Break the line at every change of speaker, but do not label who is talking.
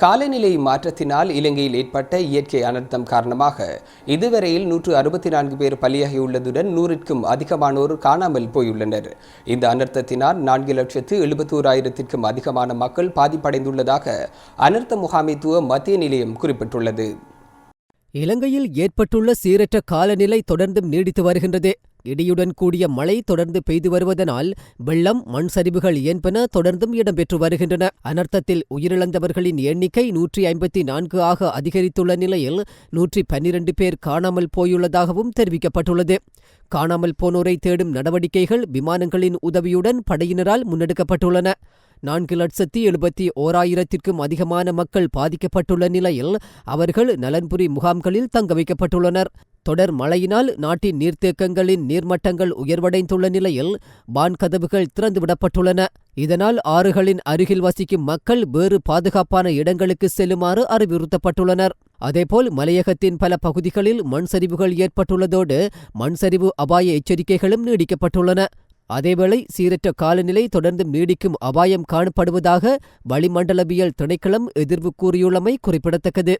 காலநிலை மாற்றத்தினால் இலங்கையில் ஏற்பட்ட இயற்கை அனர்த்தம் காரணமாக இதுவரையில் நூற்று அறுபத்தி நான்கு பேர் பலியாகியுள்ளதுடன் நூறிற்கும் அதிகமானோர் காணாமல் போயுள்ளனர். இந்த அனர்த்தத்தினால் நான்கு லட்சத்து எழுபத்தோராயிரத்திற்கும் அதிகமான மக்கள் பாதிப்படைந்துள்ளதாக அனர்த்த முகாமைத்துவ மத்திய நிலையம் குறிப்பிட்டுள்ளது.
இலங்கையில் ஏற்பட்டுள்ள சீரற்ற காலநிலை தொடர்ந்தும் நீடித்து வருகின்றது. இடியுடன் கூடிய மழை தொடர்ந்து பெய்து வருவதனால் வெள்ளம் மண் சரிவுகள் என்பன தொடர்ந்தும் இடம்பெற்று வருகின்றன. அனர்த்தத்தில் உயிரிழந்தவர்களின் எண்ணிக்கை நூற்றி ஐம்பத்தி நான்கு ஆக அதிகரித்துள்ள நிலையில் நூற்றி பன்னிரண்டு பேர் காணாமல் போயுள்ளதாகவும் தெரிவிக்கப்பட்டுள்ளது. காணாமல் போனோரை தேடும் நடவடிக்கைகள் விமானங்களின் உதவியுடன் படையினரால் முன்னெடுக்கப்பட்டுள்ளன. நான்கு லட்சத்தி எழுபத்தி ஓராயிரத்திற்கும் அதிகமான மக்கள் பாதிக்கப்பட்டுள்ள நிலையில் அவர்கள் நலன்புரி முகாம்களில் தங்க வைக்கப்பட்டுள்ளனர். தொடர் மழையினால் நாட்டின் நீர்த்தேக்கங்களின் நீர்மட்டங்கள் உயர்வடைந்துள்ள நிலையில் வான்கதவுகள் திறந்துவிடப்பட்டுள்ளன. இதனால் ஆறுகளின் அருகில் வசிக்கும் மக்கள் வேறு பாதுகாப்பான இடங்களுக்கு செல்லுமாறு அறிவுறுத்தப்பட்டுள்ளனர். அதேபோல் மலையகத்தின் பல பகுதிகளில் மண் சரிவுகள் ஏற்பட்டுள்ளதோடு மண் சரிவு அபாய எச்சரிக்கைகளும் நீடிக்கப்பட்டுள்ளன. அதேவேளை சீரற்ற காலநிலை தொடர்ந்து நீடிக்கும் அபாயம் காணப்படுவதாக வளிமண்டலவியல் திணைக்களம் எதிர்வு கூறியுள்ளமை குறிப்பிடத்தக்கது.